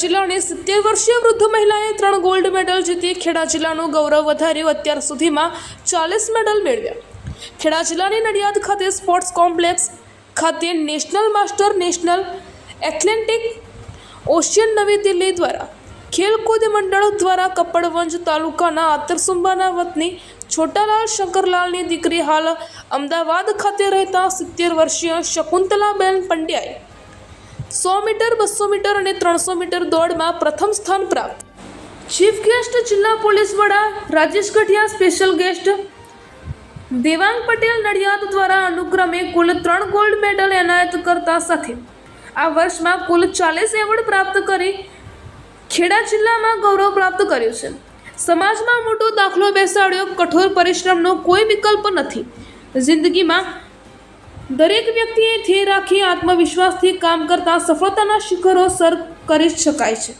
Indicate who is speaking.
Speaker 1: જિલ્લાની સિત્તેર વર્ષીય વૃદ્ધ મહિલાએ ત્રણ ગોલ્ડ મેડલ જીતી ખેડા જિલ્લાનું ગૌરવ વધાર્યું. અત્યાર સુધીમાં ચાલીસ મેડલ મેળવ્યા. ખેડા જિલ્લાની નડિયાદ ખાતે સ્પોર્ટ્સ કોમ્પ્લેક્સ ખાતે national master national athletic association નવી દિલ્હી દ્વારા ખેલકૂદ મંડળ દ્વારા કપડવંજ તાલુકાના આતરસુંબાના વતની છોટાલાલ શંકરલાલની દીકરી હાલ અમદાવાદ ખાતે રહેતા સિત્તેર વર્ષીય શકુંતલાબેન પંડ્યાએ સો મીટર, બસો મીટર અને ત્રણસો મીટર દોડમાં પ્રથમ સ્થાન પ્રાપ્ત. ચીફ ગેસ્ટ જિલ્લા પોલીસ વડા રાજેશ ગઢિયા, સ્પેશિયલ ગેસ્ટ દેવાંગ પટેલ નડિયાદ દ્વારા અનુક્રમે કુલ ત્રણ ગોલ્ડ મેડલ એનાયત કરતા સાથે આ વર્ષમાં કુલ ચાલીસ એવોર્ડ પ્રાપ્ત કરી ખેડા જિલ્લામાં ગૌરવ પ્રાપ્ત કર્યું છે. સમાજમાં મોટો દાખલો બેસાડ્યો કઠોર પરિશ્રમનો કોઈ વિકલ્પ નથી. જિંદગીમાં દરેક વ્યક્તિએ ધ્યેય રાખી આત્મવિશ્વાસથી કામ કરતા સફળતાના શિખરો સર કરી શકાય છે.